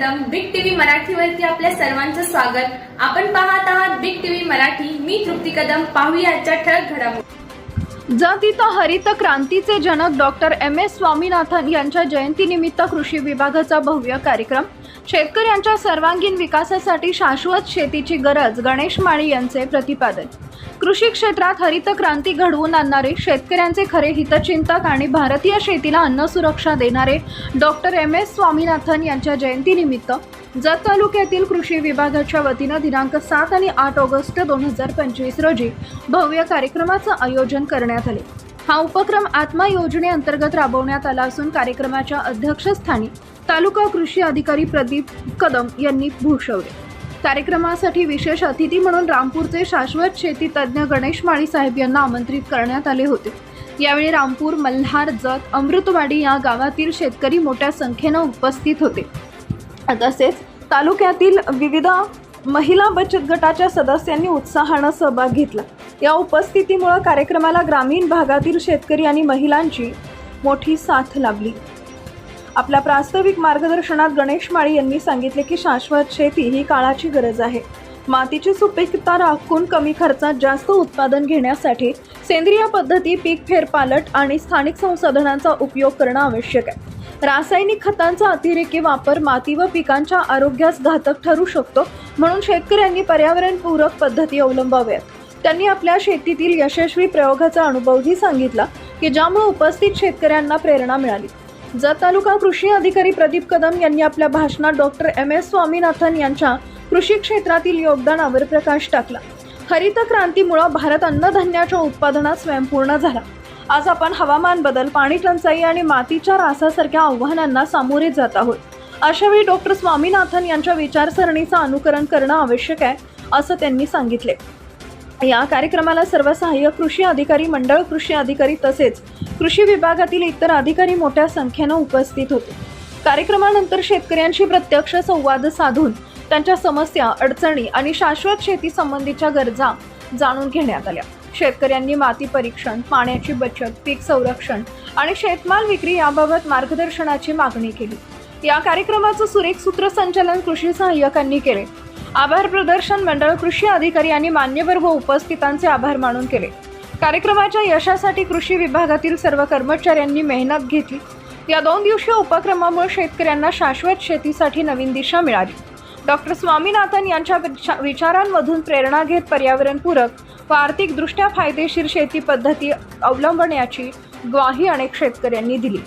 मराठीवरती आपल्या सर्वांचं स्वागत. आपण पाहत आहात बिग टीव्ही मराठी. मी तृप्ती कदम. पाहूया आजच्या ठळक घडामोडी. जातीत हरित क्रांतीचे जनक डॉक्टर एम एस स्वामीनाथन यांच्या जयंतीनिमित्त कृषी विभागाचा भव्य कार्यक्रम. शेतकऱ्यांच्या सर्वांगीण विकासासाठी शाश्वत शेतीची गरज गणेश माळी यांचे प्रतिपादन. कृषी क्षेत्रात हरित क्रांती घडवून आणणारे शेतकऱ्यांचे खरे हितचिंतक आणि भारतीय शेतीला अन्न सुरक्षा देणारे डॉक्टर एम. एस. स्वामीनाथन यांच्या जयंतीनिमित्त जत तालुक्यातील कृषी विभागाच्या वतीनं दिनांक सात आणि आठ ऑगस्ट दोन हजार पंचवीस रोजी भव्य कार्यक्रमाचं आयोजन करण्यात आले. हा उपक्रम आत्मा योजनेअंतर्गत राबवण्यात आला असून कार्यक्रमाच्या अध्यक्षस्थानी तालुका कृषी अधिकारी प्रदीप कदम यांनी भूषवले. कार्यक्रमासाठी विशेष अतिथी म्हणून रामपूरचे शाश्वत शेती तज्ज्ञ गणेश माळी साहेब यांना आमंत्रित करण्यात आले होते. यावेळी रामपूर मल्हार जत अमृतवाडी या गावातील शेतकरी मोठ्या संख्येनं उपस्थित होते. तसेच तालुक्यातील विविध महिला बचत गटाच्या सदस्यांनी उत्साहानं सहभाग घेतला. या उपस्थितीमुळं कार्यक्रमाला ग्रामीण भागातील शेतकरी आणि महिलांची मोठी साथ लाभली. आपल्या प्रास्ताविक मार्गदर्शनात गणेश माळी यांनी सांगितले की शाश्वत शेती ही काळाची गरज आहे. मातीची सुपीकता राखून कमी खर्चात जास्त उत्पादन घेण्यासाठी सेंद्रिय पद्धती पीक फेरपालट आणि स्थानिक संसाधनांचा उपयोग करणं आवश्यक आहे. रासायनिक खतांचा अतिरेकी वापर माती व पिकांच्या आरोग्यास घातक ठरू शकतो म्हणून शेतकऱ्यांनी पर्यावरणपूरक पद्धती अवलंबाव्यात. त्यांनी आपल्या शेतीतील यशस्वी प्रयोगाचा अनुभवही सांगितला की ज्यामुळे उपस्थित शेतकऱ्यांना प्रेरणा मिळाली. जत तालुका कृषी अधिकारी प्रदीप कदम यांनी आपल्या भाषणात डॉक्टर एम एस स्वामीनाथन यांच्या कृषी क्षेत्रातील योगदानावर प्रकाश टाकला. हरित क्रांतीमुळे भारत अन्नधान्याच्या उत्पादनात स्वयंपूर्ण झाला. आज आपण हवामान बदल पाणी टंचाई आणि मातीच्या रासासारख्या आव्हानांना सामोरे जात आहोत. अशावेळी डॉक्टर स्वामीनाथन यांच्या विचारसरणीचं अनुकरण करणं आवश्यक आहे असं त्यांनी सांगितले. या कार्यक्रमाला सर्व सहाय्यक कृषी अधिकारी मंडळ कृषी अधिकारी तसेच कृषी विभागातील इतर अधिकारी मोठ्या संख्येनं उपस्थित होते. कार्यक्रमानंतर शेतकऱ्यांशी प्रत्यक्ष संवाद साधून त्यांच्या समस्या अडचणी आणि शाश्वत शेती संबंधीच्या गरजा जाणून घेण्यात आल्या. शेतकऱ्यांनी माती परीक्षण पाण्याची बचत पीक संरक्षण आणि शेतमाल विक्री याबाबत मार्गदर्शनाची मागणी केली. या कार्यक्रमाचं सुरेख सूत्रसंचालन कृषी सहाय्यकांनी केले. आभार प्रदर्शन मंडळ कृषी अधिकारी आणि मान्यवर व उपस्थितांचे आभार मानून केले. कार्यक्रमाच्या यशासाठी कृषी विभागातील सर्व कर्मचाऱ्यांनी मेहनत घेतली. या दोन दिवसीय उपक्रमामुळे शेतकऱ्यांना शाश्वत शेतीसाठी नवीन दिशा मिळाली. डॉक्टर स्वामीनाथन यांच्या विचारांमधून प्रेरणा घेत पर्यावरणपूरक व आर्थिकदृष्ट्या फायदेशीर शेती पद्धती अवलंबण्याची ग्वाही अनेक शेतकऱ्यांनी दिली.